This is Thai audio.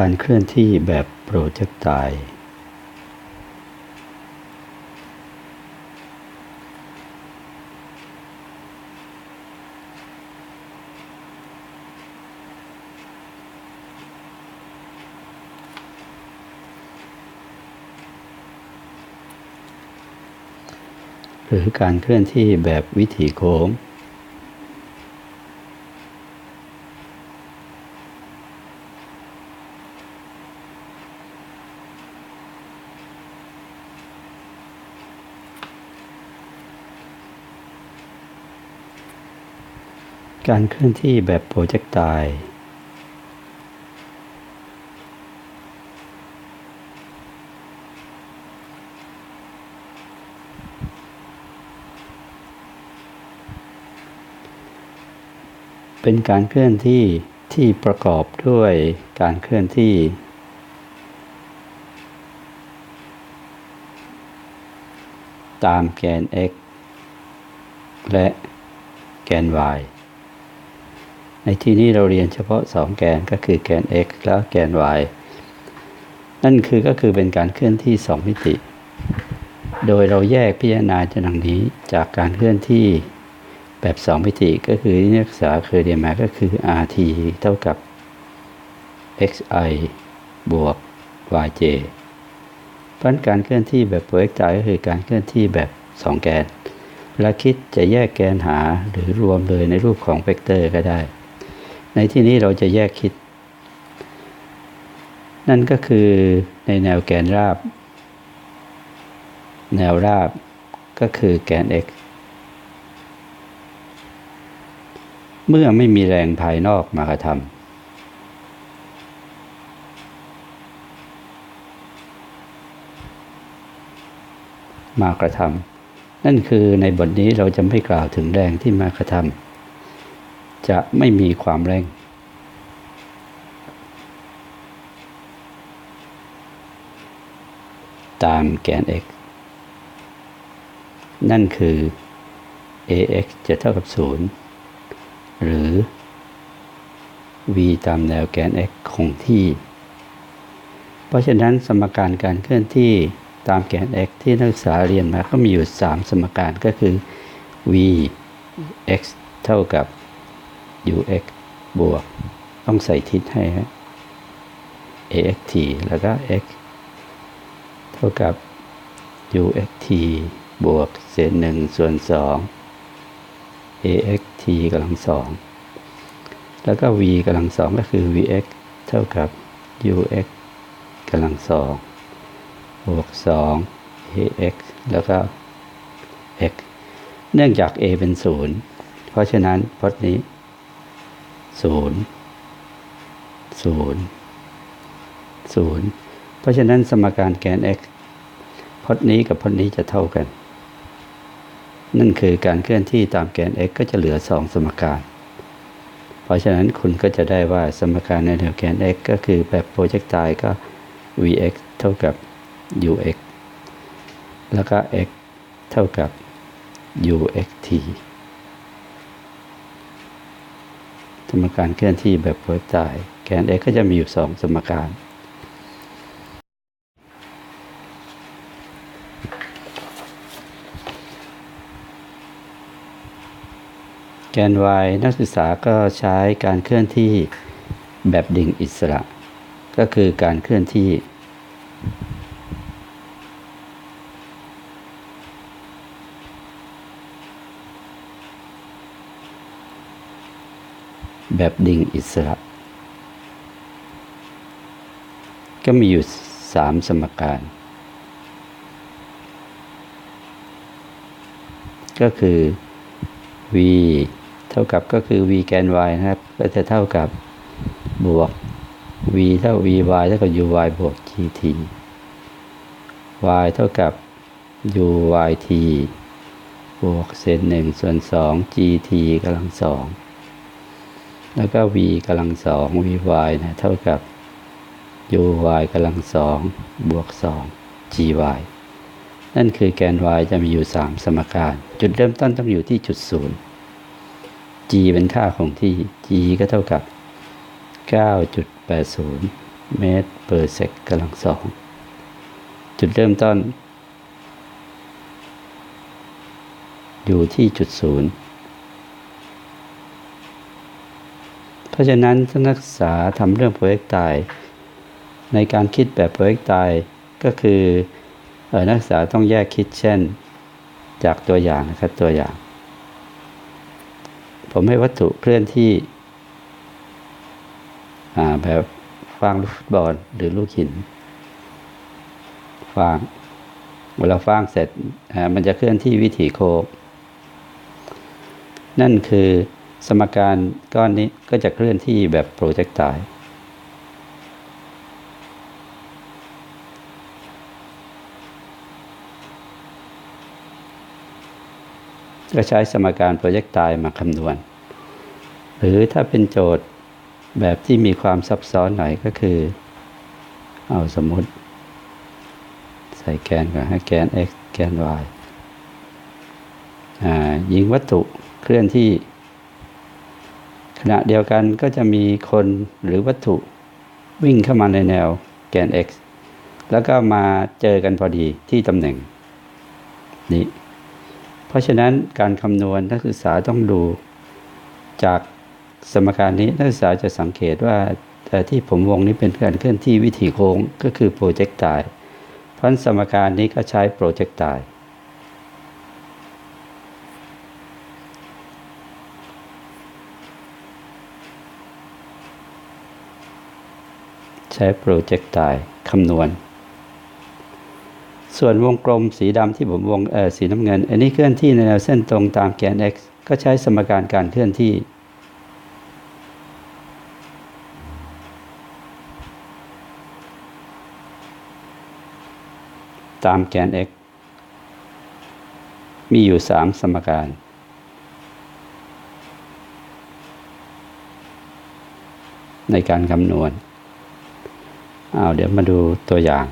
การเคลื่อนที่แบบโปรเจกต์ไตล์หรือการเคลื่อนที่แบบวิถีโค้ง การเคลื่อนที่แบบโปรเจกต์ไตล์เป็นการเคลื่อนที่ที่ประกอบด้วยการเคลื่อนที่ ตามแกน x และแกน y ในที่นี้เราเรียนเฉพาะ 2 แกนก็คือแกน x แล้วแกน y นั่นคือก็คือเป็นการเคลื่อนที่ 2 มิติ โดยเราแยกพิจารณาจากดังนี้จากการเคลื่อนที่แบบ 2 มิติก็คือที่นักศึกษาเคยเรียนมาก็คือ rt เท่ากับ xi บวก yj เพราะการเคลื่อนที่แบบโปรเจกต์ก็คือการเคลื่อนที่แบบ 2 แกนเวลาคิดจะแยกแกนหาหรือรวมเลยในรูปของเวกเตอร์ก็ได้ ในที่นี้เราจะแยกคิด นั่นก็คือในแนวแกนราบ แนวราบก็คือแกน x เมื่อไม่มีแรงภายนอกมากระทำมากระทำนั่นคือในบทนี้เราจะไม่กล่าวถึงแรงที่มากระทำ จะไม่มีความแรงตามแกน x นั่นคือ ax จะเท่ากับ 0 หรือ v ตามแนวแกน x คงที่ เพราะฉะนั้นสมการการเคลื่อนที่ตามแกน x ที่นักศึกษาเรียนมาก็มีอยู่ 3 สมการก็คือ v x เท่ากับ ux บวก ต้องใส่ทิศให้ axt แล้วก็ x เท่ากับ uxt บวกเศษหนึ่งส่วนสอง axt กำลังสองแล้วก็ v กำลังสองก็คือ vx เท่ากับ ux กำลังสองบวกสอง ax แล้วก็ x เนื่องจาก a เป็นศูนย์เพราะฉะนั้นพจน์นี้ ศูนย์ศูนย์ศูนย์เพราะฉะนั้นสมการแกน x พจน์นี้กับพจน์นี้จะเท่ากัน นั่นคือการเคลื่อนที่ตามแกน x ก็จะเหลือสองสมการ เพราะฉะนั้นคุณก็จะได้ว่าสมการในแนวแกน x ก็คือแบบโปรเจกต์ไตก็ vx เท่ากับ ux แล้วก็ x เท่ากับ uxt สมการเคลื่อนที่แบบโปรเจแกน x ก็จะมีอยู่สองสมการ แกน y นักศึกษาก็ใช้การเคลื่อนที่แบบดิ่งอิสระ ก็คือการเคลื่อนที่ แบบดิ่งอิสระ ก็มีอยู่สามสมการ ก็คือ v เท่ากับก็คือ v แกน y นะครับ ก็จะเท่ากับบวก v เท่า vy เท่ากับ uy บวก gt y เท่ากับ uyt บวกเศษหนึ่งส่วนสอง gt กำลังสอง แล้วก็ v กำลังสอง vy นะเท่ากับ uy กำลังสองบวกสอง gy นั่นคือแกน y จะมีอยู่ 3 สมการ จุดเริ่มต้นต้องอยู่ที่จุดศูนย์ g เป็นค่าของที่ g ก็เท่ากับ 9.80 เมตร per sec กำลังสอง จุดเริ่มต้น อยู่ที่จุดศูนย์ เพราะฉะนั้นถ้านักศึกษาทำเรื่องโปรเจกต์ตายในการคิดแบบโปรเจกต์ตายก็คือเออนักศึกษาต้องแยกคิดเช่นจากตัวอย่างนะครับตัวอย่าง ผมให้วัตถุเคลื่อนที่อ่าแบบฟางลูกฟุตบอลหรือลูกหินฟางเวลาฟางเสร็จอ่ามันจะเคลื่อนที่วิถีโค้งนั่นคือ สมการก้อนนี้ก็จะเคลื่อนที่แบบโปรเจกต์ตล์ก็ใช้สมการโปรเจกต์ตล์มาคำนวณ หรือถ้าเป็นโจทย์แบบที่มีความซับซ้อนหน่อยก็คือ เอาสมมติ ใส่แกนก่อนให้แกน x แกน y ยิงวัตถุเคลื่อนที่ ณะเดียวกันก็จะมีคนหรือวัตถุวิ่งเข้ามาในแนวแกน x แล้วก็มาเจอกันพอดีที่ตำแหน่งนี้เพราะฉะนั้นการคำนวณนักศึกษาต้องดูจากสมการนี้นักศึกษาจะสังเกตว่าที่ผมวงนี้เป็นการเคลื่อนที่วิถีโค้งก็คือโปรเจกต์ตายเพราะสมการนี้ก็ใช้โปรเจกต์ตาย ใช้โปรเจกต์ตายคำนวณ ส่วนวงกลมสีดำที่ผมวงเออสีน้ำเงิน อันนี้เคลื่อนที่ในแนวเส้นตรงตามแกน x ก็ใช้สมการการเคลื่อนที่ตามแกน x มีอยู่สามสมการ ในการคำนวณ อาเดี๋ยวมาดูตัวอย่าง